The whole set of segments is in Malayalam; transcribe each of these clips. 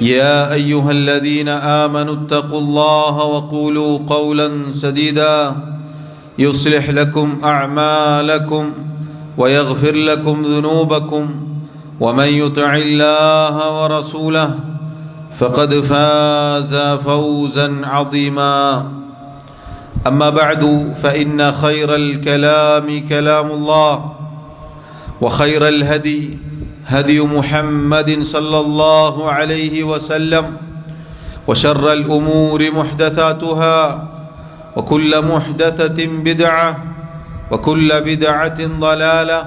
يا أيها الذين آمنوا اتقوا الله وقولوا قولا سديدا. يصلح لكم أعمالكم ويغفر لكم ذنوبكم ومن يطع الله ورسوله فقد فاز فوزا عظيما. أما بعد فإن خير الكلام كلام الله وخير الهدي هدي محمد صلى الله عليه وسلم وشر الامور محدثاتها وكل محدثه بدعه وكل بدعه ضلاله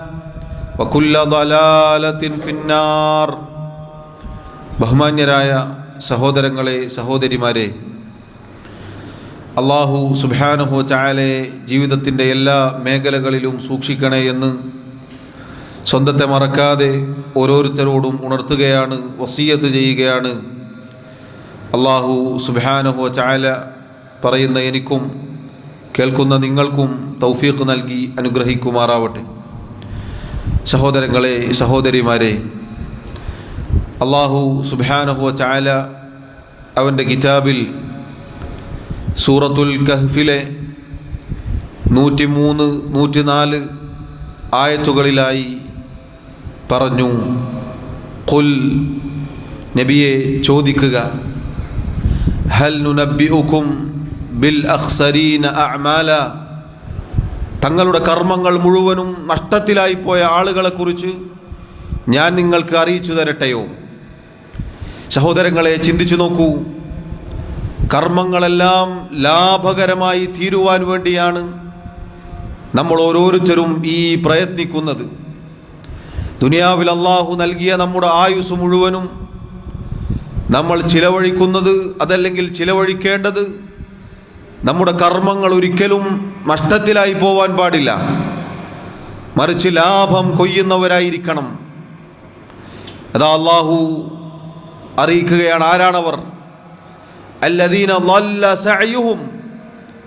وكل ضلاله في النار ബഹുമാന്യരായ സഹോദരങ്ങളെ സഹോദരിമാരെ അള്ളാഹു സുബാനുഹു ചായാലെ ജീവിതത്തിൻ്റെ എല്ലാ മേഖലകളിലും സൂക്ഷിക്കണേ എന്ന് സ്വന്തത്തെ മറക്കാതെ ഓരോരുത്തരോടും ഉണർത്തുകയാണ് വസീയത്ത് ചെയ്യുകയാണ്. അള്ളാഹു സുബാനുഹു ചായ പറയുന്ന എനിക്കും കേൾക്കുന്ന നിങ്ങൾക്കും തൗഫീഖ് നൽകി അനുഗ്രഹിക്കുമാറാവട്ടെ. സഹോദരങ്ങളെ സഹോദരിമാരെ അള്ളാഹു സുബാനുഹു ചായ അവന്റെ കിതാബിൽ സൂറത്തുൽ കഹ്ഫിലെ നൂറ്റിമൂന്ന് നൂറ്റിനാല് ആയത്തുകളിലായി പറഞ്ഞു കുൽ നബിയെ ചോദിക്കുക ഹൽ നുനബിഉക്കും ബിൽ അഖ്സരീന അഅമാല തങ്ങളുടെ കർമ്മങ്ങൾ മുഴുവനും നഷ്ടത്തിലായിപ്പോയ ആളുകളെക്കുറിച്ച് ഞാൻ നിങ്ങൾക്ക് അറിയിച്ചു തരട്ടെയോ? സഹോദരങ്ങളെ ചിന്തിച്ചു നോക്കൂ. കർമ്മങ്ങളെല്ലാം ലാഭകരമായി തീരുവാൻ വേണ്ടിയാണ് നമ്മൾ ഓരോരുത്തരും ഈ പ്രയത്നിക്കുന്നത്. ദുനിയാവിൽ അള്ളാഹു നൽകിയ നമ്മുടെ ആയുസ് മുഴുവനും നമ്മൾ ചിലവഴിക്കുന്നത് അതല്ലെങ്കിൽ ചിലവഴിക്കേണ്ടത് നമ്മുടെ കർമ്മങ്ങൾ ഒരിക്കലും നഷ്ടത്തിലായി പോവാൻ പാടില്ല. മറിച്ച് ലാഭം കൊയ്യുന്നവരായിരിക്കണം. അതാ അള്ളാഹു അറിയിക്കുകയാണ് ആരാണവർ? അല്ലദീന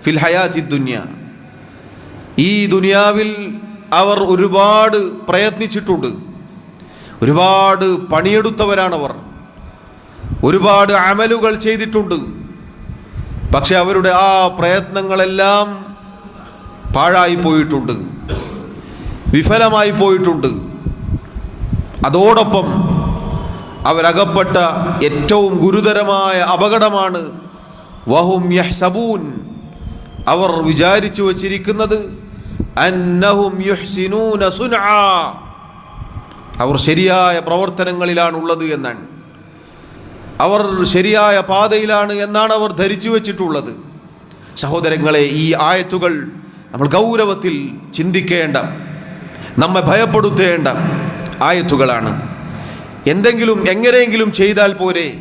ഫിൽ ഈ ദുനിയാവിൽ അവർ ഒരുപാട് പ്രയത്നിച്ചിട്ടുണ്ട്. ഒരുപാട് പണിയെടുത്തവരാണവർ. ഒരുപാട് അമലുകൾ ചെയ്തിട്ടുണ്ട്. പക്ഷെ അവരുടെ ആ പ്രയത്നങ്ങളെല്ലാം പാഴായി പോയിട്ടുണ്ട്. വിഫലമായി പോയിട്ടുണ്ട്. അതോടൊപ്പം അവരകപ്പെട്ട ഏറ്റവും ഗുരുതരമായ അപകടമാണ് വഹും യഹ്സബൂൻ. അവർ വിചാരിച്ചു വച്ചിരിക്കുന്നത് അവർ ശരിയായ പ്രവർത്തനങ്ങളിലാണ് ഉള്ളത് എന്നാണ്. അവർ ശരിയായ പാതയിലാണ് എന്നാണ് അവർ ധരിച്ചു വച്ചിട്ടുള്ളത്. സഹോദരങ്ങളെ ഈ ആയത്തുകൾ നമ്മൾ ഗൗരവത്തിൽ ചിന്തിക്കേണ്ട നമ്മെ ഭയപ്പെടുത്തേണ്ട ആയത്തുകളാണ്. എന്തെങ്കിലും എങ്ങനെയെങ്കിലും ചെയ്താൽ പോരെ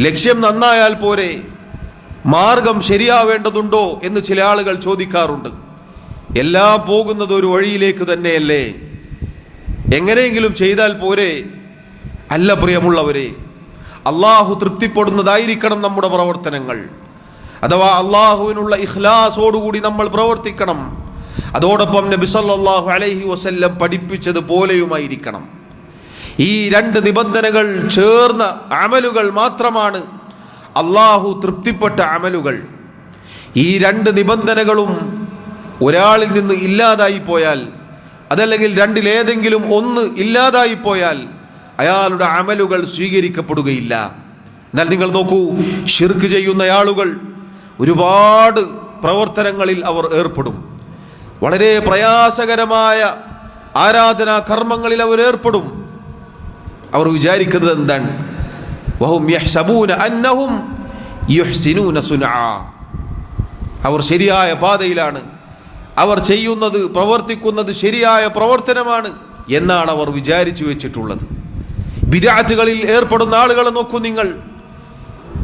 ലക്ഷ്യം നന്നായാൽ പോരെ മാർഗം ശരിയാവേണ്ടതുണ്ടോ എന്ന് ചില ആളുകൾ ചോദിക്കാറുണ്ട്. എല്ലാം പോകുന്നത് ഒരു വഴിയിലേക്ക് തന്നെയല്ലേ? എങ്ങനെയെങ്കിലും ചെയ്താൽ പോരെ? അല്ല പ്രിയമുള്ളവരെ അള്ളാഹു തൃപ്തിപ്പെടുന്നതായിരിക്കണം നമ്മുടെ പ്രവർത്തനങ്ങൾ. അഥവാ അള്ളാഹുവിനുള്ള ഇഖ്ലാസോടുകൂടി നമ്മൾ പ്രവർത്തിക്കണം. അതോടൊപ്പം നബി സല്ലല്ലാഹു അലൈഹി വസല്ലം പഠിപ്പിച്ചത് പോലെയുമായിരിക്കണം. ഈ രണ്ട് നിബന്ധനകൾ ചേർന്ന അമലുകൾ മാത്രമാണ് അള്ളാഹു തൃപ്തിപ്പെട്ട അമലുകൾ. ഈ രണ്ട് നിബന്ധനകളും ഒരാളിൽ നിന്ന് ഇല്ലാതായി പോയാൽ അതല്ലെങ്കിൽ രണ്ടിലേതെങ്കിലും ഒന്ന് ഇല്ലാതായി പോയാൽ അയാളുടെ അമലുകൾ സ്വീകരിക്കപ്പെടുകയില്ല. എന്നാൽ നിങ്ങൾ നോക്കൂ ഷിർക്ക് ചെയ്യുന്ന ആളുകൾ ഒരുപാട് പ്രവർത്തനങ്ങളിൽ അവർ ഏർപ്പെടും. വളരെ പ്രയാസകരമായ ആരാധനാ കർമ്മങ്ങളിൽ അവർ ഏർപ്പെടും. അവർ വിചാരിക്കുന്നത് എന്താണ്? അവർ ശരിയായ പാതയിലാണ് അവർ ചെയ്യുന്നത് പ്രവർത്തിക്കുന്നത് ശരിയായ പ്രവർത്തനമാണ് എന്നാണ് അവർ വിചാരിച്ചു വെച്ചിട്ടുള്ളത്. വിദാത്തുകളിൽ ഏർപ്പെടുന്ന ആളുകളെ നോക്കൂ നിങ്ങൾ.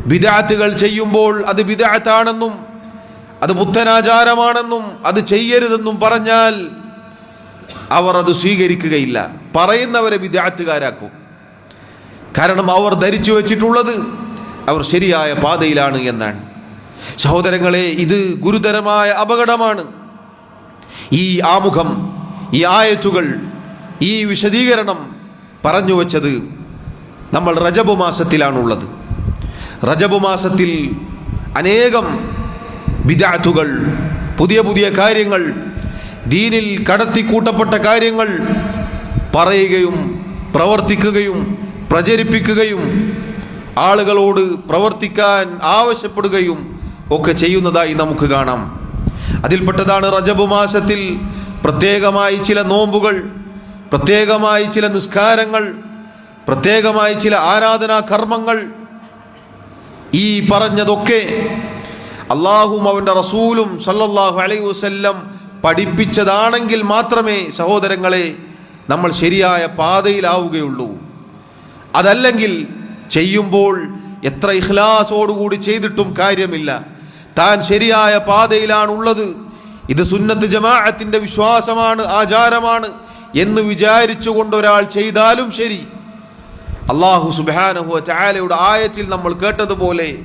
വിദാത്തുകൾ ചെയ്യുമ്പോൾ അത് വിദാത്താണെന്നും അത് പുത്തനാചാരമാണെന്നും അത് ചെയ്യരുതെന്നും പറഞ്ഞാൽ അവർ അത് സ്വീകരിക്കുകയില്ല. പറയുന്നവരെ വിദ്യാർത്ഥികാരാക്കും കാരണം അവർ ധരിച്ചു വച്ചിട്ടുള്ളത് അവർ ശരിയായ പാതയിലാണ് എന്നാണ്. സഹോദരങ്ങളെ ഇത് ഗുരുതരമായ അപകടമാണ്. ഈ ആമുഖം ഈ ആയത്തുകൾ ഈ വിശദീകരണം പറഞ്ഞു വച്ചത് നമ്മൾ റജബ് മാസത്തിലാണുള്ളത്. റജബ് മാസത്തിൽ അനേകം വിദാത്തുകൾ പുതിയ പുതിയ കാര്യങ്ങൾ ദീനിൽ കടത്തിക്കൂട്ടപ്പെട്ട കാര്യങ്ങൾ പറയുകയും പ്രവർത്തിക്കുകയും പ്രചരിപ്പിക്കുകയും ആളുകളോട് പ്രവർത്തിക്കാൻ ആവശ്യപ്പെടുകയും ഒക്കെ ചെയ്യുന്നതായി നമുക്ക് കാണാം. അതിൽപ്പെട്ടതാണ് റജബ് മാസത്തിൽ പ്രത്യേകമായി ചില നോമ്പുകൾ പ്രത്യേകമായി ചില നിസ്കാരങ്ങൾ പ്രത്യേകമായി ചില ആരാധനാ കർമ്മങ്ങൾ. ഈ പറഞ്ഞതൊക്കെ അള്ളാഹും അവന്റെ റസൂലും സല്ലല്ലാഹു അലൈഹി വസല്ലം പഠിപ്പിച്ചതാണെങ്കിൽ മാത്രമേ സഹോദരങ്ങളെ നമ്മൾ ശരിയായ പാതയിലാവുകയുള്ളൂ. അതല്ലെങ്കിൽ ചെയ്യുമ്പോൾ എത്ര ഇഖ്ലാസോടുകൂടി ചെയ്തിട്ടും കാര്യമില്ല. താൻ ശരിയായ പാതയിലാണുള്ളത്. ഇത് സുന്നത്ത് ജമാഅത്തിന്റെ വിശ്വാസമാണ് ആചാരമാണ് എന്ന് വിചാരിച്ചുകൊണ്ട് ഒരാൾ ചെയ്താലും ശരി. അള്ളാഹു സുബാനഹു ചായാലയുടെ ആയത്തിൽ നമ്മൾ കേട്ടതുപോലെ.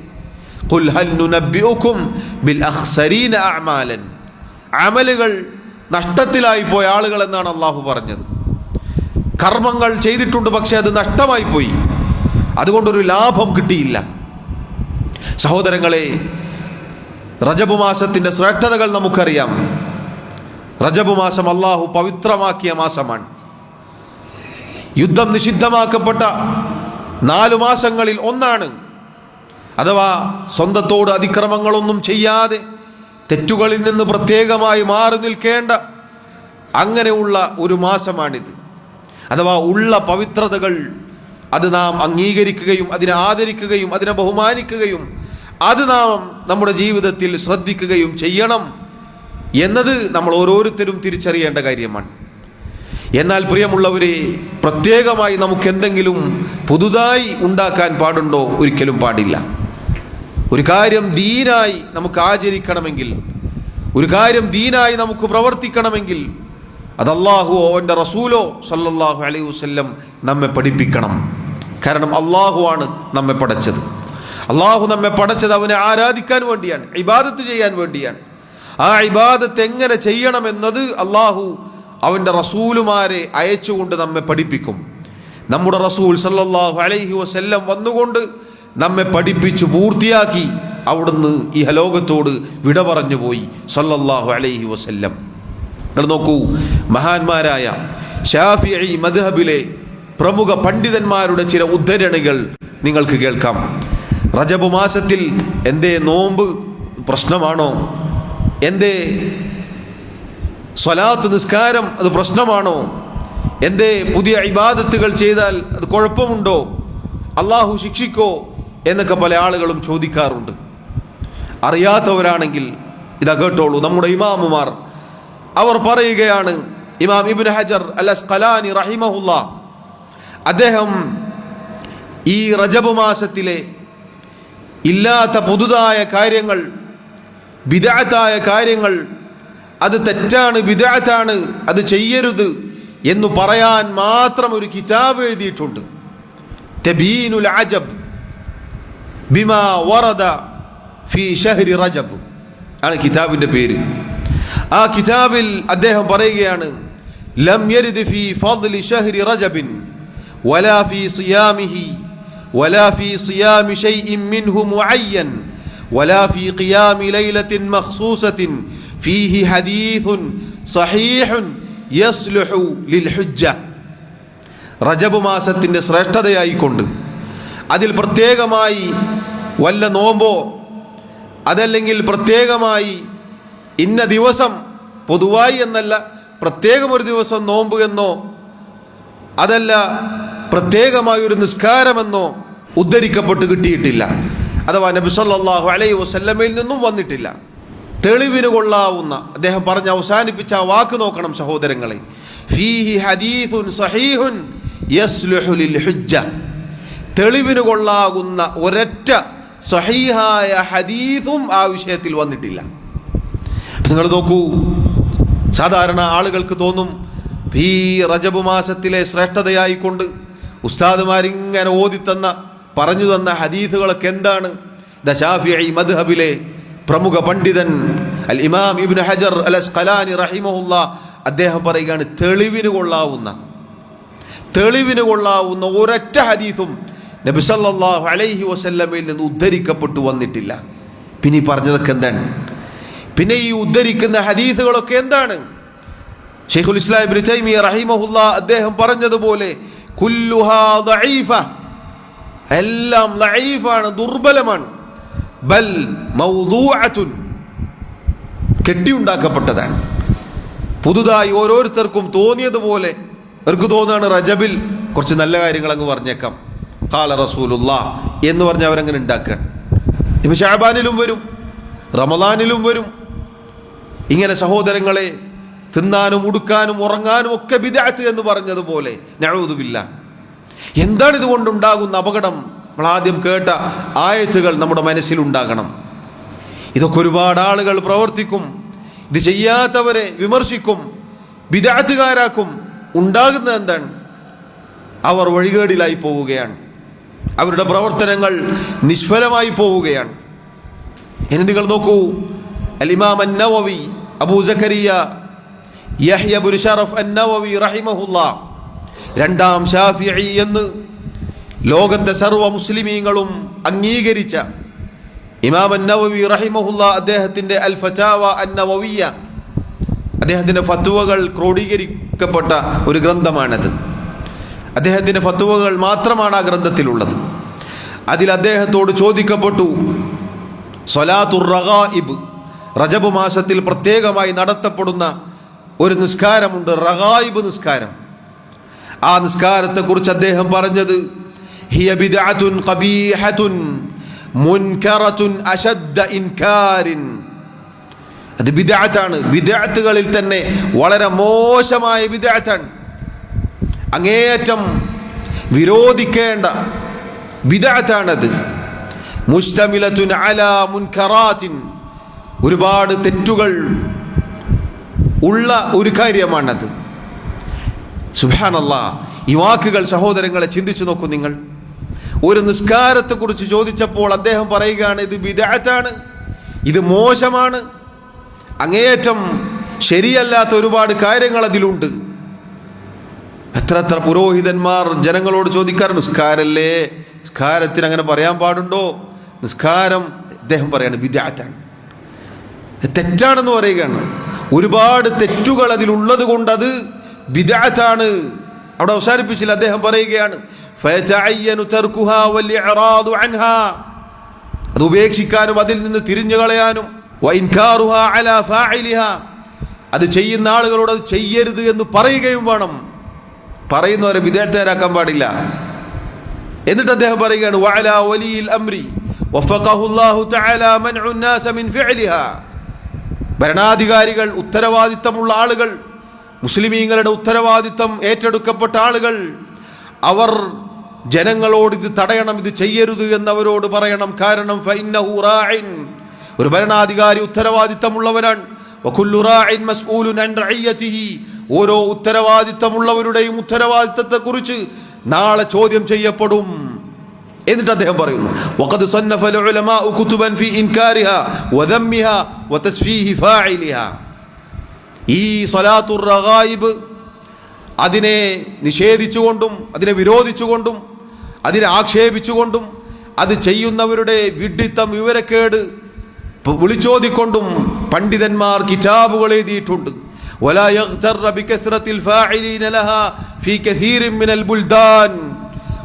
അമലുകൾ നഷ്ടത്തിലായി പോയ ആളുകൾ എന്നാണ് അള്ളാഹു പറഞ്ഞത്. കർമ്മങ്ങൾ ചെയ്തിട്ടുണ്ട് പക്ഷെ അത് നഷ്ടമായി പോയി. അതുകൊണ്ടൊരു ലാഭം കിട്ടിയില്ല. സഹോദരങ്ങളെ റജബ് മാസത്തിന്റെ ശ്രേഷ്ഠതകൾ നമുക്കറിയാം. റജബ് മാസം അള്ളാഹു പവിത്രമാക്കിയ മാസമാണ്. യുദ്ധം നിഷിദ്ധമാക്കപ്പെട്ട നാലു മാസങ്ങളിൽ ഒന്നാണ്. അഥവാ സ്വന്തത്തോട് അതിക്രമങ്ങളൊന്നും ചെയ്യാതെ തെറ്റുകളിൽ നിന്ന് പ്രത്യേകമായി മാറി നിൽക്കേണ്ട അങ്ങനെയുള്ള ഒരു മാസമാണിത്. അഥവാ ഉള്ള പവിത്രതകൾ അത് നാം അംഗീകരിക്കുകയും അതിനെ ആദരിക്കുകയും അതിനെ ബഹുമാനിക്കുകയും അത് നാം നമ്മുടെ ജീവിതത്തിൽ ശ്രദ്ധിക്കുകയും ചെയ്യണം എന്നത് നമ്മൾ ഓരോരുത്തരും തിരിച്ചറിയേണ്ട കാര്യമാണ്. എന്നാൽ പ്രിയമുള്ളവരെ പ്രത്യേകമായി നമുക്ക് എന്തെങ്കിലും പുതുതായി ഉണ്ടാക്കാൻ പാടുണ്ടോ? ഒരിക്കലും പാടില്ല. ഒരു കാര്യം ദീനായി നമുക്ക് ആചരിക്കണമെങ്കിൽ ഒരു കാര്യം ദീനായി നമുക്ക് പ്രവർത്തിക്കണമെങ്കിൽ അത് അള്ളാഹുവോ അവന്റെ റസൂലോ സല്ലല്ലാഹു അലൈഹി വസ്ല്ലം നമ്മെ പഠിപ്പിക്കണം. കാരണം അള്ളാഹു ആണ് നമ്മെ പടച്ചത്. അള്ളാഹു നമ്മെ പഠിച്ചത് അവനെ ആരാധിക്കാൻ വേണ്ടിയാണ് ഇബാദത്ത് ചെയ്യാൻ വേണ്ടിയാണ്. ആ ഇബാദത്ത് എങ്ങനെ ചെയ്യണമെന്നത് അള്ളാഹു അവന്റെ റസൂലുമാരെ അയച്ചുകൊണ്ട് നമ്മെ പഠിപ്പിക്കും. നമ്മുടെ റസൂൽ സല്ലാഹു അലൈഹി വസ്ല്ലം വന്നുകൊണ്ട് നമ്മെ പഠിപ്പിച്ച് പൂർത്തിയാക്കി അവിടുന്ന് ഈ ഹലോകത്തോട് വിട പറഞ്ഞു പോയി സല്ലല്ലാഹു അലൈഹി വസല്ലം. നിങ്ങൾ നോക്കൂ മഹാന്മാരായ ഷാഫി മദ്ഹബിലെ പ്രമുഖ പണ്ഡിതന്മാരുടെ ചില ഉദ്ധരണികൾ നിങ്ങൾക്ക് കേൾക്കാം. റജബ് മാസത്തിൽ എന്തേ നോമ്പ് പ്രശ്നമാണോ? എന്റെ സ്വലാത്ത് നിസ്കാരം അത് പ്രശ്നമാണോ? എന്റെ പുതിയ ഇബാദത്തുകൾ ചെയ്താൽ അത് കുഴപ്പമുണ്ടോ? അള്ളാഹു ശിക്ഷിക്കോ? എന്നൊക്കെ പല ആളുകളും ചോദിക്കാറുണ്ട്. അറിയാത്തവരാണെങ്കിൽ ഇത് കേട്ടോളൂ. നമ്മുടെ ഇമാമുമാർ അവർ പറയുകയാണ് ഇമാം ഇബിൻ ഹജർ അൽ അസ്ഖലാനി റഹിമഹുല്ല അദ്ദേഹം ഈ റജബ് മാസത്തിലെ ഇല്ലാത്ത പുതുതായ കാര്യങ്ങൾ വിദാത്തായ കാര്യങ്ങൾ അത് തെറ്റാണ് വിദാത്താണ് അത് ചെയ്യരുത് എന്ന് പറയാൻ മാത്രം ഒരു കിതാബ് എഴുതിയിട്ടുണ്ട്. തബീനുൽ അജബ് ബിമാ വറദ ഫി ഷഹരി റജബ് ആണ് കിതാബിന്റെ പേര്. ആ കിതാബിൽ അദ്ദേഹം പറയുകയാണ് ലം യരിദ് ഫി ഫദ്ലി ഷഹരി റജബിൻ വലാ ഫി സിയാമിഹി ولا في صيام شيء منه معين ولا في قيام ليلة مخصوصة فيه حديث صحيح يصلح للحجة റജബ് മാസത്തിൻ്റെ ശ്രേഷ്ഠതയായിക്കൊണ്ട് അതിൽ പ്രത്യേകമായി വല്ല നോമ്പോ അതല്ലെങ്കിൽ പ്രത്യേകമായി ഇന്ന ദിവസം പൊതുവായി എന്നല്ല പ്രത്യേകം ഒരു ദിവസം നോമ്പ് എന്നോ അതല്ല പ്രത്യേകമായ ഒരു നിസ്കാരമെന്നോ ഉദ്ധരിക്കപ്പെട്ട് കിട്ടിയിട്ടില്ല. അഥവാ നബി സല്ലാഹു അലൈ വസല്ലമയിൽ നിന്നും വന്നിട്ടില്ല. തെളിവിന് കൊള്ളാവുന്ന അദ്ദേഹം പറഞ്ഞ് അവസാനിപ്പിച്ച ആ വാക്ക് നോക്കണം സഹോദരങ്ങളെ. തെളിവിന് കൊള്ളാകുന്ന ഒരൊറ്റ സഹീഹായ ഹദീസും ആ വിഷയത്തിൽ വന്നിട്ടില്ല. നിങ്ങൾ നോക്കൂ സാധാരണ ആളുകൾക്ക് തോന്നും ഈ റജബ് മാസത്തിലെ ശ്രേഷ്ഠതയായിക്കൊണ്ട് ഉസ്താദുമാരിങ്ങനെ ഓതിത്തന്ന പറഞ്ഞു തന്ന ഹദീസുകളൊക്കെ എന്താണ്? ദ ഷാഫിഈ മദ്ഹബിലെ പ്രമുഖ പണ്ഡിതൻ അൽ ഇമാം ഇബ്നു ഹജർ അൽ അസ്ഖലാനി അദ്ദേഹം പറയുകയാണ് തെളിവിന് കൊള്ളാവുന്ന തെളിവിന് കൊള്ളാവുന്ന ഒരൊറ്റ ഹദീസും നബി സല്ലല്ലാഹു അലൈഹി വസല്ലമയിൽ നിന്ന് ഉദ്ധരിക്കപ്പെട്ടു വന്നിട്ടില്ല. പിന്നെ ഈ പറഞ്ഞതൊക്കെ എന്താണ്? പിന്നെ ഈ ഉദ്ധരിക്കുന്ന ഹദീസുകളൊക്കെ എന്താണ്? ഷെയ്ഖുൽ ഇസ്ലാം ഇബ്നു റഹിമഹുല്ല അദ്ദേഹം പറഞ്ഞതുപോലെ എല്ലാം ലൈഫാണ് ദുർബലമാണ്. ബൽ കെട്ടിയുണ്ടാക്കപ്പെട്ടതാണ്. പുതുതായി ഓരോരുത്തർക്കും തോന്നിയതുപോലെ അവർക്ക് തോന്നുകയാണ് റജബിൽ കുറച്ച് നല്ല കാര്യങ്ങൾ അങ്ങ് പറഞ്ഞേക്കാം. കാല റസൂലുള്ള എന്ന് പറഞ്ഞ് അവരങ്ങനെ ഉണ്ടാക്കുകയാണ്. ഇപ്പൊ ഷാബാനിലും വരും റമദാനിലും വരും. ഇങ്ങനെ സഹോദരങ്ങളെ തിന്നാനും ഉടുക്കാനും ഉറങ്ങാനും ഒക്കെ വിദാത്ത് എന്ന് പറഞ്ഞതുപോലെ നഴുതുമില്ല എന്താണ് ഇതുകൊണ്ടുണ്ടാകുന്ന അപകടം? നമ്മൾ ആദ്യം കേട്ട ആയത്തുകൾ നമ്മുടെ മനസ്സിലുണ്ടാകണം ഇതൊക്കെ ഒരുപാട് ആളുകൾ പ്രവർത്തിക്കും ഇത് ചെയ്യാത്തവരെ വിമർശിക്കും വിദാത്തുകാരാക്കും ഉണ്ടാകുന്നത് എന്താണ്? അവർ വഴികേടിലായി പോവുകയാണ്. അവരുടെ പ്രവർത്തനങ്ങൾ നിഷ്ഫലമായി പോവുകയാണ്. ഇനി നിങ്ങൾ നോക്കൂ? അലിമാം നവവി അബൂ സഖരിയ രണ്ടാം ഷാഫിഇ എന്ന് ലോകത്തെ സർവ മുസ്ലിമീങ്ങളും അംഗീകരിച്ച ഇമാം നവവി റഹിമഹുല്ല അദ്ദേഹത്തിന്റെ അൽ ഫറ്റാവ നവവിയ അദ്ദേഹത്തിന്റെ ഫത്തുവകൾ ക്രോഡീകരിക്കപ്പെട്ട ഒരു ഗ്രന്ഥമാണത്. അദ്ദേഹത്തിന്റെ ഫത്തുവകൾ മാത്രമാണ് ആ ഗ്രന്ഥത്തിലുള്ളത്. അതിൽ അദ്ദേഹത്തോട് ചോദിക്കപ്പെട്ടു സൊലാത്തുർ റഗായിബ് റജബ് മാസത്തിൽ പ്രത്യേകമായി നടത്തപ്പെടുന്ന ഒരു നിസ്കാരമുണ്ട് റഹായിബ് നിസ്കാരം. ആ നിസ്കാരത്തെക്കുറിച്ച് അദ്ദേഹം പറഞ്ഞത് ഹിയ അശദ്ദ ഇൻകാരിൻ. അത് ബിദഅത്താണ്. ബിദഅത്തുകളിൽ തന്നെ വളരെ മോശമായ ബിദഅത്താണ്. അങ്ങേയറ്റം വിരോധിക്കേണ്ട ബിദ്അത്താണത്. മുസ്തമിലത്തുൻ അല മുൻകറാത്തിൻ. ഒരുപാട് തെറ്റുകൾ ഉള്ള ഒരു കാര്യമാണത്. സുബാനല്ല ഈ വാക്കുകൾ സഹോദരങ്ങളെ ചിന്തിച്ചു നോക്കൂ നിങ്ങൾ. ഒരു നിസ്കാരത്തെക്കുറിച്ച് ചോദിച്ചപ്പോൾ അദ്ദേഹം പറയുകയാണ് ഇത് വിദഗ്ധാണ് ഇത് മോശമാണ്. അങ്ങേയറ്റം ശരിയല്ലാത്ത ഒരുപാട് കാര്യങ്ങൾ അതിലുണ്ട്. എത്ര എത്ര പുരോഹിതന്മാർ ജനങ്ങളോട് ചോദിക്കാറ് നിസ്കാരല്ലേ? നിസ്കാരത്തിന് അങ്ങനെ പറയാൻ പാടുണ്ടോ? നിസ്കാരം അദ്ദേഹം പറയാണ് വിദ്യാത്താണ് തെറ്റാണെന്ന് പറയുകയാണ് ഒരുപാട് തെറ്റുകൾ അതിലുള്ളത് കൊണ്ട് അത് ബിദഅത്താണ് അവിടെ അവസാനിപ്പിച്ചില്ല അദ്ദേഹം പറയുകയാണ് ഫയതഅയ്യനു തർക്കുഹാ വൽഇറാദു അൻഹാ അത് ഉപേക്ഷിക്കാനും അതിൽ നിന്ന് തിരിഞ്ഞു കളയാനും വഇൻകാറുഹാ അലാ ഫാഇലിഹാ അത് ചെയ്യുന്ന ആളുകളോട് അത് ചെയ്യരുത് എന്ന് പറയുകയും വേണം പറയുന്നവരെ വിദേഹത്തേരാക്കാൻ പാടില്ല എന്നിട്ട് അദ്ദേഹം പറയുകയാണ് വഅലാ വലിയിൽ അംരി വഫഖഹുല്ലാഹു തആല മൻഉ الناس മിൻ ഫിഅലിഹാ ഭരണാധികാരികൾ ഉത്തരവാദിത്തമുള്ള ആളുകൾ മുസ്ലിമീങ്ങളുടെ ഉത്തരവാദിത്തം ഏറ്റെടുക്കപ്പെട്ട ആളുകൾ അവർ ജനങ്ങളോട് ഇത് തടയണം ഇത് ചെയ്യരുത് എന്നവരോട് പറയണം. കാരണം ഒരു ഭരണാധികാരി ഉത്തരവാദിത്തമുള്ളവനാണ്. ഓരോ ഉത്തരവാദിത്തമുള്ളവരുടെയും ഉത്തരവാദിത്തത്തെക്കുറിച്ച് നാളെ ചോദ്യം ചെയ്യപ്പെടും. എന്നിട്ട് അദ്ദേഹം പറയുന്നു وقد صنف العلماء كتبا في انكارها وذمها وتسفيه فاعلها ഈ സ്വലാത്തുർ റഗായിബ് അതിനെ നിഷേധിച്ചുകൊണ്ടും അതിനെ വിരോധിച്ചുകൊണ്ടും അതിനെ ആക്ഷേപിച്ചുകൊണ്ടും അത് ചെയ്യുന്നവരുടെ വിഡ്ഢിത്തം വിവരക്കേട് പ- വിളിച്ചോതിക്കൊണ്ടും പണ്ഡിതന്മാർ കിതാബുകൾ എഴുതിയിട്ടുണ്ട് ولا يغتر بكثرة الفاعلين لها في كثير من البلدان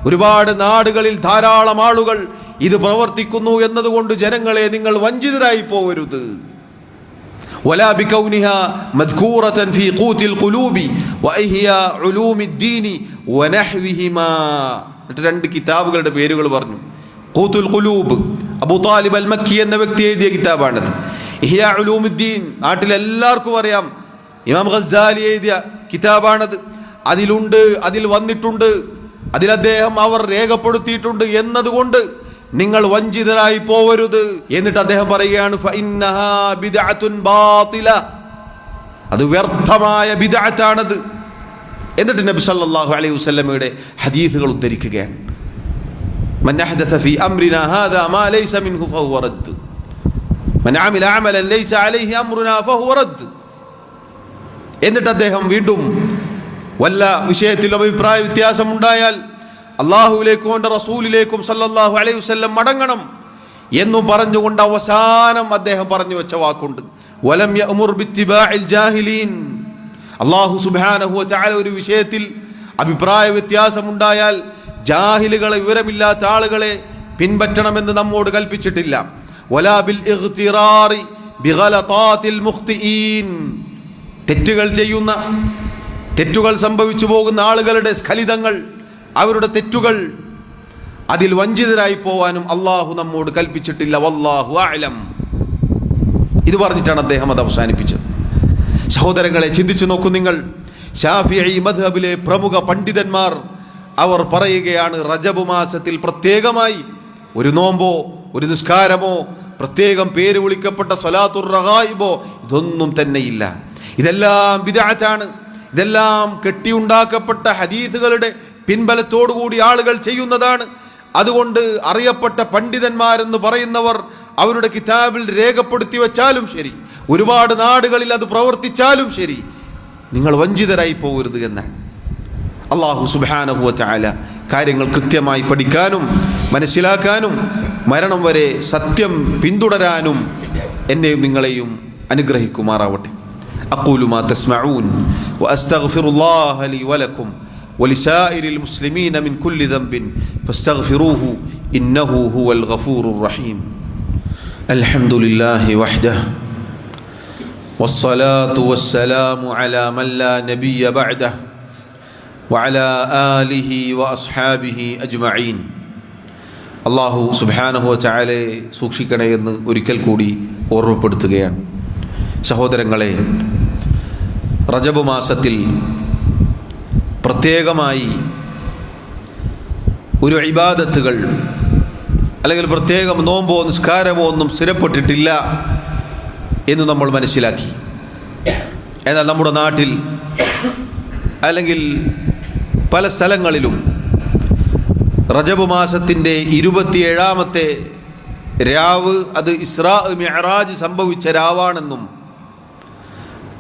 ഒരുപാട് നാടുകളിൽ ധാരാളം ആളുകൾ ഇത് പ്രവർത്തിക്കുന്നു എന്നതുകൊണ്ട് ജനങ്ങളെ നിങ്ങൾ വഞ്ചിതരായി പോകരുത് ولا بكونها مذكورة في قوت القلوب وإحياء علوم الدين ونحوهما എന്നിട്ട് രണ്ട് കിതാബുകളുടെ പേരുകൾ പറഞ്ഞു കൂത്തുൽ ഖുലൂബ് അബൂ താലിബ് അൽ മക്കി എന്ന വ്യക്തി എഴുതിയ കിതാബാണിത് ഇഹിയ ഉലൂമുദ്ദീൻ നാട്ടിൽ എല്ലാവർക്കും അറിയാം ഇമാം ഖസാലി എഴുതിയ കിതാബാണത് അതിലുണ്ട് അതിൽ വന്നിട്ടുണ്ട് അതിൽ അദ്ദേഹം അവർ രേഖപ്പെടുത്തിയിട്ടുണ്ട് എന്നതുകൊണ്ട് നിങ്ങൾ വഞ്ചിതരായി പോവരുത് എന്നിട്ട് അദ്ദേഹം പറയുകയാണ് ഫഇന്നഹാ ബിദ്അത്തുൻ ബാത്തില. അത് വ്യർത്ഥമായ ബിദഅത്താണത് എന്നിട്ട് നബി സല്ലല്ലാഹു അലൈഹി വസല്ലമയുടെ ഹദീസുകൾ ഉദ്ധരിക്കുകയാണ് من أحدث في أمرنا هذا ما ليس منه فهو رد من عمل عملا ليس عليه أمرنا فهو رد എന്നിട്ട് അദ്ദേഹം വീണ്ടും വല്ല വിഷയത്തിൽ അഭിപ്രായ വ്യത്യാസം ഉണ്ടായാൽ അള്ളാഹുവിലേക്കും അവന്റെ റസൂലിലേക്കും സല്ലാഹു അലൈഹി വസ്ല്ലം മടങ്ങണം എന്നു പറഞ്ഞുകൊണ്ട് അവസാനം അദ്ദേഹം പറഞ്ഞു വെച്ച വാക്കുണ്ട്. വലം ജാഹിലീൻ. അള്ളാഹു വതആല ഒരു വിഷയത്തിൽ അഭിപ്രായ വ്യത്യാസമുണ്ടായാൽ ജാഹിലുകളെ വിവരമില്ലാത്ത ആളുകളെ പിൻപറ്റണമെന്ന് നമ്മോട് കൽപ്പിച്ചിട്ടില്ല. തെറ്റുകൾ ചെയ്യുന്ന തെറ്റുകൾ സംഭവിച്ചു പോകുന്ന ആളുകളുടെ സ്ഖലിതങ്ങൾ അവരുടെ തെറ്റുകൾ അതിൽ വഞ്ചിതരായി പോവാനും അള്ളാഹു നമ്മോട് കൽപ്പിച്ചിട്ടില്ല. വല്ലാഹു അലം ഇത് പറഞ്ഞിട്ടാണ് അദ്ദേഹം അത് അവസാനിപ്പിച്ചത്. സഹോദരങ്ങളെ ചിന്തിച്ചു നോക്കൂ നിങ്ങൾ. ഷാഫിഈ മധബിലെ പ്രമുഖ പണ്ഡിതന്മാർ അവർ പറയുകയാണ് റജബ് മാസത്തിൽ പ്രത്യേകമായി ഒരു നോമ്പോ ഒരു നിസ്കാരമോ പ്രത്യേകം പേര് വിളിക്കപ്പെട്ട സ്വലാത്തുർ റഹായിബോ ഇതൊന്നും തന്നെയില്ല. ഇതെല്ലാം വിദാറ്റാണ് ഇതെല്ലാം കെട്ടിയുണ്ടാക്കപ്പെട്ട ഹദീസുകളുടെ പിൻബലത്തോടുകൂടി ആളുകൾ ചെയ്യുന്നതാണ്. അതുകൊണ്ട് അറിയപ്പെട്ട പണ്ഡിതന്മാരെന്ന് പറയുന്നവർ അവരുടെ കിതാബിൽ രേഖപ്പെടുത്തി വച്ചാലും ശരി ഒരുപാട് നാടുകളിൽ അത് പ്രവർത്തിച്ചാലും ശരി നിങ്ങൾ വഞ്ചിതരായി പോകരുത് എന്നാണ്. അള്ളാഹു സുബാനഹുവ ചാല കാര്യങ്ങൾ കൃത്യമായി പഠിക്കാനും മനസ്സിലാക്കാനും മരണം വരെ സത്യം പിന്തുടരാനും എന്നെയും നിങ്ങളെയും അനുഗ്രഹിക്കുമാറാവട്ടെ. أقول ما تسمعون وأستغفر الله لي ولكم ولسائر المسلمين من كل ذنب فاستغفروه إنه هو الغفور الرحيم الحمد لله وحده والصلاة والسلام على من لا نبي بعده وعلى آله وأصحابه أجمعين അള്ളാഹു സുബാനഹു ചായാലെ സൂക്ഷിക്കണേ എന്ന് ഒരിക്കൽ കൂടി ഓർമ്മപ്പെടുത്തുകയാണ് സഹോദരങ്ങളെ റജബ് മാസത്തിൽ പ്രത്യേകമായി ഒരു ഇബാദത്തുകൾ അല്ലെങ്കിൽ പ്രത്യേകം നോമ്പോ നിസ്കാരമോ ഒന്നും സ്ഥിരപ്പെട്ടിട്ടില്ല എന്ന് നമ്മൾ മനസ്സിലാക്കി. എന്നാൽ നമ്മുടെ നാട്ടിൽ അല്ലെങ്കിൽ പല സ്ഥലങ്ങളിലും റജബ് മാസത്തിന്റെ ഇരുപത്തിയേഴാമത്തെ രാവ് അത് ഇസ്രാ മെഹറാജ് സംഭവിച്ച രാവാണെന്നും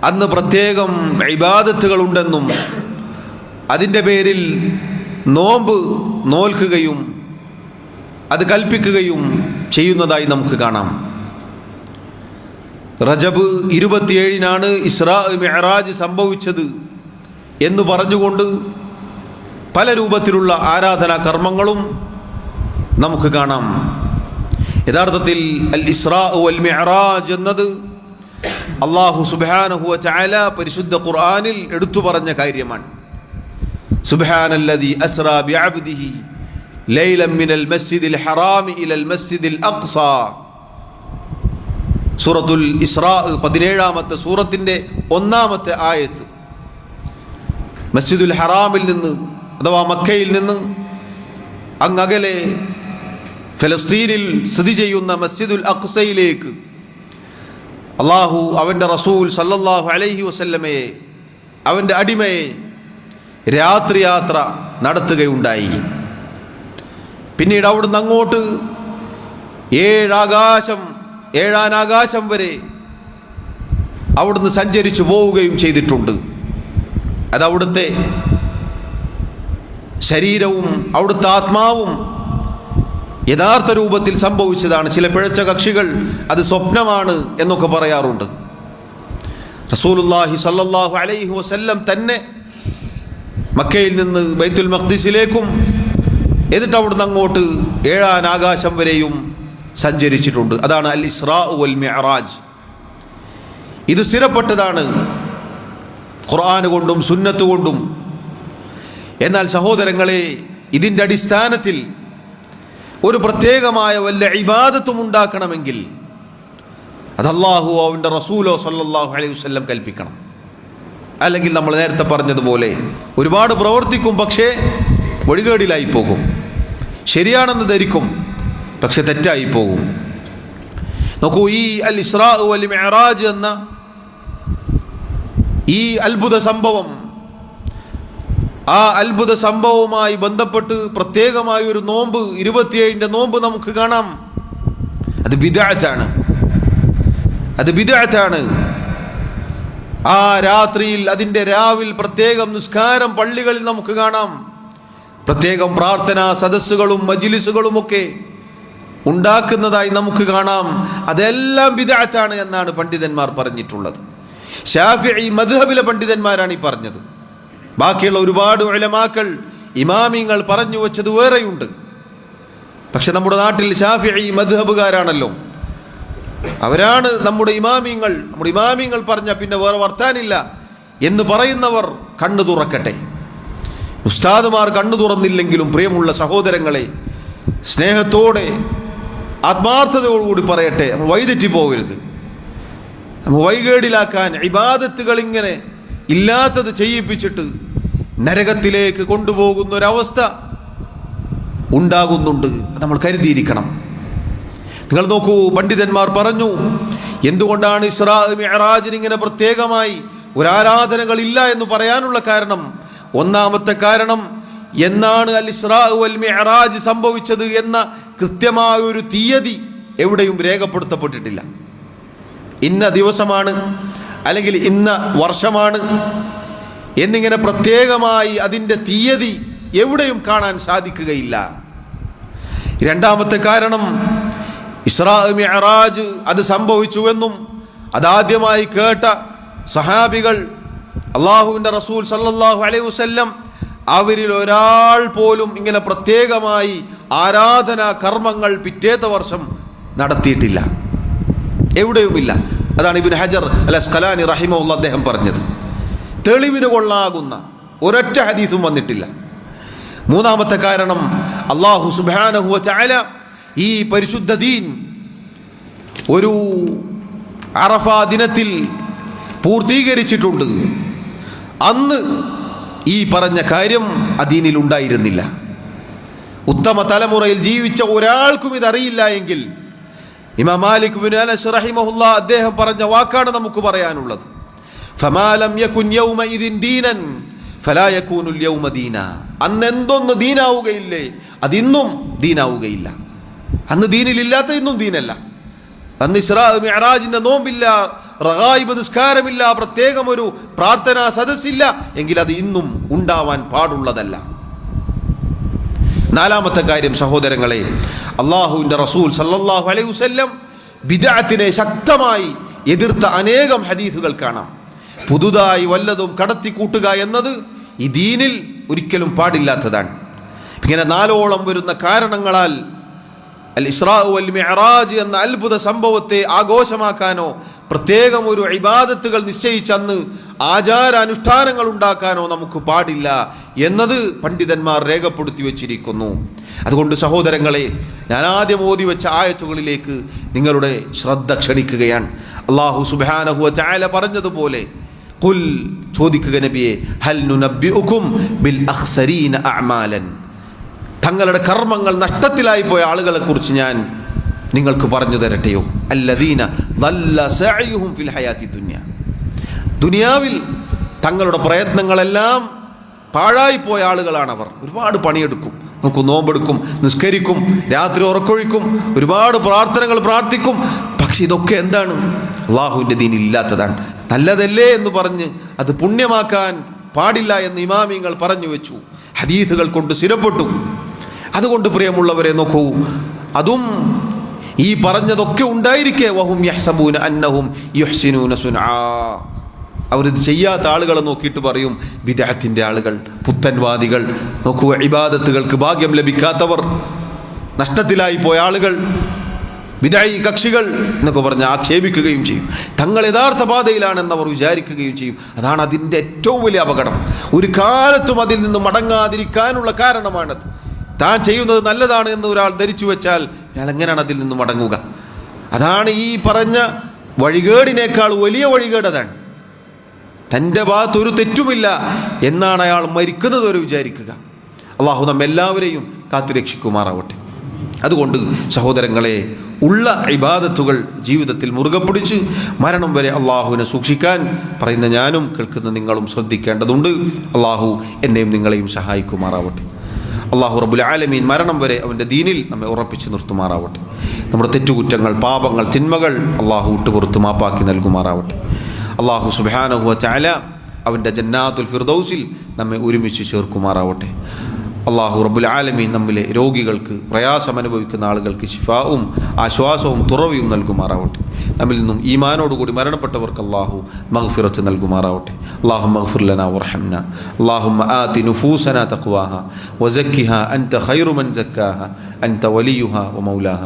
അന്ന് പ്രത്യേകം ഇബാദത്തുകളുണ്ടെന്നും അതിന്റെ പേരിൽ നോമ്പ് നോൽക്കുകയും അത് കൽപ്പിക്കുകയും ചെയ്യുന്നതായി നമുക്ക് കാണാം. റജബ് ഇരുപത്തിയേഴിനാണ് ഇസ്രാ മെഹറാജ് സംഭവിച്ചത് എന്ന് പറഞ്ഞുകൊണ്ട് പല രൂപത്തിലുള്ള ആരാധനാ കർമ്മങ്ങളും നമുക്ക് കാണാം. യഥാർത്ഥത്തിൽ അൽ ഇസ്രാ അൽ മെഹറാജ് എന്നത് അള്ളാഹു സുബാനഹുവ ചാല പരിശുദ്ധ ഖുർആാനിൽ എടുത്തു പറഞ്ഞ കാര്യമാണ്. സുബാനല്ലതി അസ്രാ ലൈലം മിനൽ മസ്ജിദിൽ ഹറാമി ഇലൽ മസ്ജിദിൽ അഖ്സ. സൂറത്തുൽ ഇസ്രാ പതിനേഴാമത്തെ സൂറത്തിന്റെ ഒന്നാമത്തെ ആയത്ത്. മസ്ജിദുൽ ഹറാമിൽ നിന്ന് അഥവാ മക്കയിൽ നിന്ന് അങ്ങകലെ ഫലസ്തീനിൽ സ്ഥിതി ചെയ്യുന്ന മസ്ജിദുൽ അഖ്സയിലേക്ക് അള്ളാഹു അവന്റെ റസൂൽ സല്ലല്ലാഹു അലൈഹി വസല്ലമയെ അവന്റെ അടിമയെ രാത്രിയാത്ര നടത്തുകയുണ്ടായി. പിന്നീട് അവിടുന്ന് അങ്ങോട്ട് ഏഴാകാശം ഏഴാനാകാശം വരെ അവിടുന്ന് സഞ്ചരിച്ചു പോവുകയും ചെയ്തിട്ടുണ്ട്. അതവിടുത്തെ ശരീരവും അവിടുത്തെ ആത്മാവും യഥാർത്ഥ രൂപത്തിൽ സംഭവിച്ചതാണ്. ചില പിഴച്ച കക്ഷികൾ അത് സ്വപ്നമാണ് എന്നൊക്കെ പറയാറുണ്ട്. റസൂലുല്ലാഹി സല്ലാഹു അലൈഹി വസല്ലം തന്നെ മക്കയിൽ നിന്ന് ബൈത്തുൽ മഖ്ദിസിലേക്കും എന്നിട്ട് അവിടുന്ന് അങ്ങോട്ട് ഏഴാൻ ആകാശം വരെയും സഞ്ചരിച്ചിട്ടുണ്ട്. അതാണ് അൽ ഇസ്രാ വൽ മിഅറാജ്. ഇത് സ്ഥിരപ്പെട്ടതാണ് ഖുർആൻ കൊണ്ടും സുന്നത്ത് കൊണ്ടും. എന്നാൽ സഹോദരങ്ങളെ ഇതിന്റെ അടിസ്ഥാനത്തിൽ ഒരു പ്രത്യേകമായ വല്ല ഇബാദത്തും ഉണ്ടാക്കണമെങ്കിൽ അത് അള്ളാഹു അവന്റെ റസൂലോ സല്ലാഹു അലൈഹി വസല്ലം കൽപ്പിക്കണം. അല്ലെങ്കിൽ നമ്മൾ നേരത്തെ പറഞ്ഞതുപോലെ ഒരുപാട് പ്രവർത്തിക്കും പക്ഷേ വഴികേടിലായി പോകും. ശരിയാണെന്ന് ധരിക്കും പക്ഷെ തെറ്റായി പോകും. നോക്കൂ ഈ അൽ ഇസ്രാ അൽ മെഹറാജ് എന്ന ഈ അത്ഭുത സംഭവം ആ അത്ഭുത സംഭവവുമായി ബന്ധപ്പെട്ട് പ്രത്യേകമായ ഒരു നോമ്പ് ഇരുപത്തിയേഴിന്റെ നോമ്പ് നമുക്ക് കാണാം. അത് ബിദാറ്റാണ് അത് ബിദാറ്റാണ് ആ രാത്രിയിൽ അതിന്റെ രാവിൽ പ്രത്യേകം നിസ്കാരം പള്ളികളിൽ നമുക്ക് കാണാം. പ്രത്യേകം പ്രാർത്ഥനാ സദസ്സുകളും മജിലിസുകളും ഒക്കെ ഉണ്ടാക്കുന്നതായി നമുക്ക് കാണാം. അതെല്ലാം ബിദാറ്റാണ് എന്നാണ് പണ്ഡിതന്മാർ പറഞ്ഞിട്ടുള്ളത്. ഷാഫി മധുഹബിലെ പണ്ഡിതന്മാരാണ് ഈ പറഞ്ഞത്. ബാക്കിയുള്ള ഒരുപാട് ഉലമാക്കൾ ഇമാമിങ്ങൾ പറഞ്ഞു വെച്ചത് വേറെയുണ്ട്. പക്ഷെ നമ്മുടെ നാട്ടിൽ ഷാഫി മധുഹബുകാരാണല്ലോ അവരാണ് നമ്മുടെ ഇമാമിങ്ങൾ. നമ്മുടെ ഇമാമിങ്ങൾ പറഞ്ഞ പിന്നെ വേറെ വർത്താനില്ല എന്ന് പറയുന്നവർ കണ്ണു തുറക്കട്ടെ. ഉസ്താദുമാർ കണ്ണു തുറന്നില്ലെങ്കിലും പ്രിയമുള്ള സഹോദരങ്ങളെ സ്നേഹത്തോടെ ആത്മാർത്ഥതയോടുകൂടി പറയട്ടെ. നമ്മൾ വഴിതെറ്റി പോകരുത്. നമ്മൾ വൈകേടിലാക്കാൻ ഇബാദത്തുകൾ ഇങ്ങനെ ഇല്ലാത്തത് ചെയ്യിപ്പിച്ചിട്ട് നരകത്തിലേക്ക് കൊണ്ടുപോകുന്ന ഒരവസ്ഥ ഉണ്ടാകുന്നുണ്ട് നമ്മൾ കരുതിയിരിക്കണം. നിങ്ങൾ നോക്കൂ പണ്ഡിതന്മാർ പറഞ്ഞു എന്തുകൊണ്ടാണ് ഇസ്രാ ഇങ്ങനെ പ്രത്യേകമായി ഒരു ആരാധനകളില്ല എന്ന് പറയാനുള്ള കാരണം? ഒന്നാമത്തെ കാരണം എന്നാണ് അൽ ഇസ്രാ വൽ മിഅറാജ് സംഭവിച്ചത് എന്ന കൃത്യമായ ഒരു തീയതി എവിടെയും രേഖപ്പെടുത്തപ്പെട്ടിട്ടില്ല. ഇന്ന ദിവസമാണ് അല്ലെങ്കിൽ ഇന്ന വർഷമാണ് എന്നിങ്ങനെ പ്രത്യേകമായി അതിന്റെ തീയതി എവിടെയും കാണാൻ സാധിക്കുകയില്ല. രണ്ടാമത്തെ കാരണം ഇസ്രാ മിഅറാജ് അത് സംഭവിച്ചുവെന്നും അതാദ്യമായി കേട്ട സഹാബികൾ അള്ളാഹുവിന്റെ റസൂൽ സല്ലാഹു അലൈഹി വസ്ല്ലം അവരിൽ ഒരാൾ പോലും ഇങ്ങനെ പ്രത്യേകമായി ആരാധനാ കർമ്മങ്ങൾ പിറ്റേത്ത വർഷം നടത്തിയിട്ടില്ല. എവിടെയുമില്ല. അതാണ് ഇബിൻ ഹജർ അല്ല സ്കലാനി റഹിമുള്ള അദ്ദേഹം പറഞ്ഞത്. തെളിവിന് കൊള്ളാകുന്ന ഒരൊറ്റ ഹദീസും വന്നിട്ടില്ല. മൂന്നാമത്തെ കാരണം അള്ളാഹു സുബാനഹുവ ചായ ഈ പരിശുദ്ധ ദീൻ ഒരു അറഫ ദിനത്തിൽ പൂർത്തീകരിച്ചിട്ടുണ്ട്. അന്ന് ഈ പറഞ്ഞ കാര്യം അദീനിൽ ഉണ്ടായിരുന്നില്ല ഉത്തമ തലമുറയിൽ ജീവിച്ച ഒരാൾക്കും ഇതറിയില്ല എങ്കിൽ ഇമാം മാലിക് ബിൻ അനസ് അദ്ദേഹം പറഞ്ഞ വാക്കാണ് നമുക്ക് പറയാനുള്ളത്. ഫമാലം യകുൻ യൗമഇദിൻ ഫലാ യകൂനുൽ ദീനാവുകയില്ലേ? അതിന്നും ദീനാവുകയില്ല. അന്ന് ദീനിലില്ലാത്ത ഇന്നും ദീനല്ല. അന്ന് ഇസ്രാ മിഅറാജിന്റെ നോമ്പില്ല റഹായിബ് നിസ്കാരമില്ല പ്രത്യേകം ഒരു പ്രാർത്ഥനാ സദസ്സില്ല എങ്കിൽ അത് ഇന്നും ഉണ്ടാവാൻ പാടുള്ളതല്ല. നാലാമത്തെ കാര്യം സഹോദരങ്ങളെ അള്ളാഹുവിന്റെ റസൂൽ സല്ലാഹു അലൈഹി വസല്ലം ബിദാത്തിനെ ശക്തമായി എതിർത്ത അനേകം ഹദീസുകൾ കാണാം. പുതുതായി വല്ലതും കടത്തിക്കൂട്ടുക എന്നത് ഈ ദീനിൽ ഒരിക്കലും പാടില്ലാത്തതാണ്. ഇങ്ങനെ നാലോളം വരുന്ന കാരണങ്ങളാൽ അൽ ഇസ്രാഹു അൽ മെഹറാജ് എന്ന അത്ഭുത സംഭവത്തെ ആഘോഷമാക്കാനോ പ്രത്യേകം ഒരു ഇബാദത്തുകൾ നിശ്ചയിച്ചന്ന് ആചാരാനുഷ്ഠാനങ്ങൾ ഉണ്ടാക്കാനോ നമുക്ക് പാടില്ല. എന്നത് പണ്ഡിതന്മാർ രേഖപ്പെടുത്തി വച്ചിരിക്കുന്നു. അതുകൊണ്ട് സഹോദരങ്ങളെ ഞാൻ ആദ്യം ഓതി വെച്ച ആയത്തുകളിലേക്ക് നിങ്ങളുടെ ശ്രദ്ധ ക്ഷണിക്കുകയാണ്. അള്ളാഹു സുബാനഹുവ ചായ പറഞ്ഞതുപോലെ കുൽ ചോദിക്കുക നബിയെ ഹൽ ബിൽ അഖ്സരീന തങ്ങളുടെ കർമ്മങ്ങൾ നഷ്ടത്തിലായി പോയ ആളുകളെ കുറിച്ച് ഞാൻ നിങ്ങൾക്ക് പറഞ്ഞു തരട്ടെയോ? അല്ലദീന നല്ല സഅയുഹും ഫിൽ ഹയാത്തി ദുനിയ. ദുനിയാവിൽ തങ്ങളുടെ പ്രയത്നങ്ങളെല്ലാം പാഴായിപ്പോയ ആളുകളാണവർ. ഒരുപാട് പണിയെടുക്കും. നമുക്ക് നോമ്പെടുക്കും നിസ്കരിക്കും രാത്രി ഉറക്കൊഴിക്കും ഒരുപാട് പ്രാർത്ഥനകൾ പ്രാർത്ഥിക്കും. പക്ഷെ ഇതൊക്കെ എന്താണ്? അള്ളാഹുവിന്റെ ദീൻ ഇല്ലാത്തതാണ്. നല്ലതല്ലേ എന്ന് പറഞ്ഞ് അത് പുണ്യമാക്കാൻ പാടില്ല എന്ന് ഇമാമിങ്ങൾ പറഞ്ഞു വെച്ചു. ഹദീസുകൾ കൊണ്ട് സ്ഥിരപ്പെട്ടു. അതുകൊണ്ട് പ്രിയമുള്ളവരെ നോക്കൂ അതും ഈ പറഞ്ഞതൊക്കെ ഉണ്ടായിരിക്കേ. വഹും യഹ്സബൂന അന്നഹും യുഹ്സിനൂന സുനാ. അവരിത് ചെയ്യാത്ത ആളുകളെ നോക്കിയിട്ട് പറയും വിദേഹത്തിന്റെ ആളുകൾ പുത്തൻവാദികൾ നോക്കൂ ഇബാദത്തുകൾക്ക് ഭാഗ്യം ലഭിക്കാത്തവർ നഷ്ടത്തിലായി പോയ ആളുകൾ വിദായി കക്ഷികൾ എന്നൊക്കെ പറഞ്ഞ് ആക്ഷേപിക്കുകയും ചെയ്യും. തങ്ങൾ യഥാർത്ഥ പാതയിലാണെന്ന് അവർ വിചാരിക്കുകയും ചെയ്യും. അതാണ് അതിന്റെ ഏറ്റവും വലിയ അപകടം. ഒരു കാലത്തും അതിൽ നിന്ന് മടങ്ങാതിരിക്കാനുള്ള കാരണമാണത്. താൻ ചെയ്യുന്നത് നല്ലതാണ് എന്ന് ഒരാൾ ധരിച്ചു വെച്ചാൽ ഞാൻ എങ്ങനെയാണ് അതിൽ നിന്ന് മടങ്ങുക? അതാണ് ഈ പറഞ്ഞ വഴികേടിനേക്കാൾ വലിയ വഴികേട് അതാണ്. തന്റെ ഭാഗത്ത് ഒരു തെറ്റുമില്ല എന്നാണ് അയാൾ മരിക്കുന്നത് വരെ വിചാരിക്കുക. അള്ളാഹു നമ്മെല്ലാവരെയും കാത്തുരക്ഷിക്കുമാറാവട്ടെ അതുകൊണ്ട് സഹോദരങ്ങളെ ഉള്ള ഇബാദത്തുകൾ ജീവിതത്തിൽ മുറുകെ പിടിച്ച് മരണം വരെ അള്ളാഹുവിനെ സൂക്ഷിക്കാൻ പറയുന്ന ഞാനും കേൾക്കുന്ന നിങ്ങളും ശ്രദ്ധിക്കേണ്ടതുണ്ട്. അള്ളാഹു എന്നെയും നിങ്ങളെയും സഹായിക്കുമാറാവട്ടെ. അള്ളാഹു റബുൽ ആലമീൻ മരണം വരെ അവന്റെ ദീനിൽ നമ്മെ ഉറപ്പിച്ച് നിർത്തുമാറാവട്ടെ. നമ്മുടെ തെറ്റുകുറ്റങ്ങൾ പാപങ്ങൾ തിന്മകൾ അള്ളാഹു വിട്ടുപുറത്ത് മാപ്പാക്കി നൽകുമാറാവട്ടെ. അള്ളാഹു സുബാനഹുവ ചാല അവന്റെ ജന്നാത്തുൽ ഫിർദൌസിൽ നമ്മെ ഒരുമിച്ച് ചേർക്കുമാറാവട്ടെ. അള്ളാഹു റബ്ബുൽ ആലമീൻ നമ്മിലെ രോഗികൾക്ക് പ്രയാസം അനുഭവിക്കുന്ന ആളുകൾക്ക് ശിഫാവും ആശ്വാസവും തുറവിയും നൽകുമാറാവട്ടെ നമ്മിൽ നിന്നും ഈമാനോടുകൂടി മരണപ്പെട്ടവർക്ക് അള്ളാഹു മഗ്ഫിറത്ത് നൽകുമാറാവട്ടെ അള്ളാഹു മഗ്ഫിർലന വർഹംന അള്ളാഹു ആതി നുഫൂസന തഖ്വാഹ വസക്കിഹ അൻത ഖൈറു മൻ സക്കാഹ അൻത വലിയുഹ വമൗലാഹ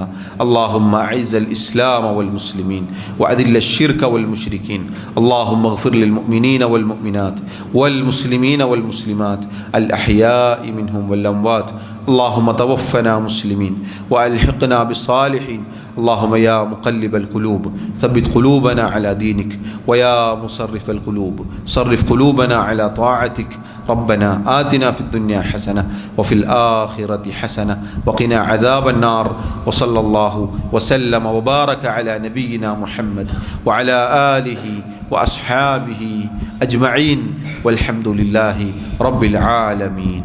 اللهم أعز الإسلام والمسلمين وأذل الشرك والمشركين اللهم اغفر للمؤمنين والمؤمنات والمسلمين والمسلمات الأحياء منهم والأموات. اللهم توفنا مسلمين وألحقنا بالصالحين. اللهم يا مقلب القلوب ثبت قلوبنا على دينك ويا مصرف القلوب صرف قلوبنا على طاعتك. ربنا آتنا في الدنيا حسنة وفي الآخرة حسنة وقنا عذاب النار. وصلى الله وسلم وبارك على نبينا محمد وعلى آله وأصحابه أجمعين. والحمد لله رب العالمين.